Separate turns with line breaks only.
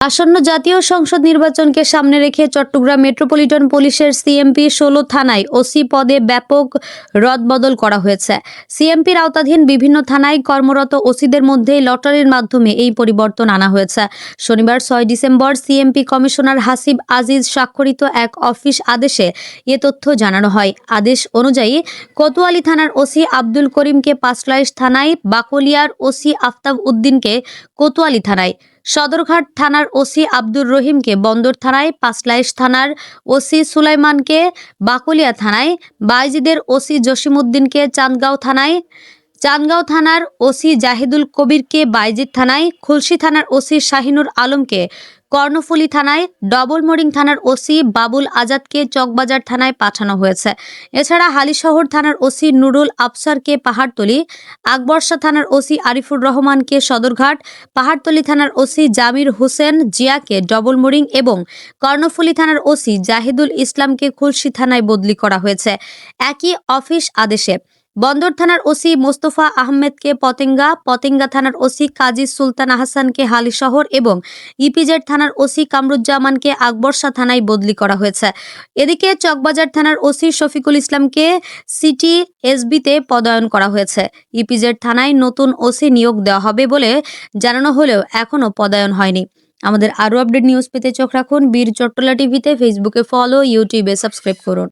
আসন্ন জাতীয় সংসদ নির্বাচনকে সামনে রেখে চট্টগ্রাম মেট্রোপলিটন পুলিশের সিএমপি ষোলো থানায় ওসি পদে ব্যাপক রদবদল করা হয়েছে। সিএমপির আওতাধীন বিভিন্ন থানায় কর্মরত ওসিদের মধ্যে লটারির মাধ্যমে এই পরিবর্তন আনা হয়েছে। শনিবার ছয় December CMP commissioner Hasib Aziz স্বাক্ষরিত এক অফিস আদেশে এ তথ্য জানানো হয়। আদেশ অনুযায়ী কোতোয়ালি থানার ওসি আব্দুল করিমকে পাঁচলাইশ থানায় বাকলিয়ার ওসি আফতাব উদ্দিনকে কোতোয়ালি থানায় সদরঘাট থানার ওসি আব্দুর রহিমকে বন্দর থানায়, পাঁচলাইশ থানার ওসি সুলাইমানকে, বাকুলিয়া থানায়, বাইজিদের ওসি জসিমউদ্দিনকে চাঁদগাঁও থানায় চাঁদগাঁও থানার ওসি জাহিদুল কবিরকে বাইজিদ থানায়, খুলশি থানার ওসি শাহিনুর আলমকে, কর্ণফুলী থানায়, ডবল মোরিং থানার ওসি বাবুল আজাদকে চকবাজার থানায় পাঠানো হয়েছে। এছাড়া হালিশহর থানার ওসি নুরুল আফসারকে পাহাড়তলি আকবর্ষা থানার ওসি আরিফুর রহমানকে সদরঘাট, পাহাড়তলি থানার ওসি জামির হোসেন জিয়াকে ডবল মোরিং এবং কর্ণফুলী থানার ওসি জাহিদুল ইসলামকে খুলশি থানায় বদলি করা হয়েছে। একই অফিস আদেশে বন্দর থানার ওসি মোস্তফা আহমেদকে পতেঙ্গা পতেঙ্গা থানার ওসি কাজী সুলতান আহসানকে হালিশহর এবং ইপিজেড থানার ওসি কামরুজ্জামানকে আকবর্ষা থানায় বদলি করা হয়েছে। এদিকে চকবাজার থানার ওসি শফিকুল ইসলামকে সিটি এসবিতে পদায়ন করা হয়েছে। ইপিজেড থানায় নতুন ওসি নিয়োগ দেওয়া হবে বলে জানানো হলেও এখনও পদায়ন হয়নি। আমাদের আরও আপডেট নিউজ পেতে চোখ রাখুন বীর চট্টলা টিভিতে, ফেসবুকে ফলো, ইউটিউবে সাবস্ক্রাইব করুন।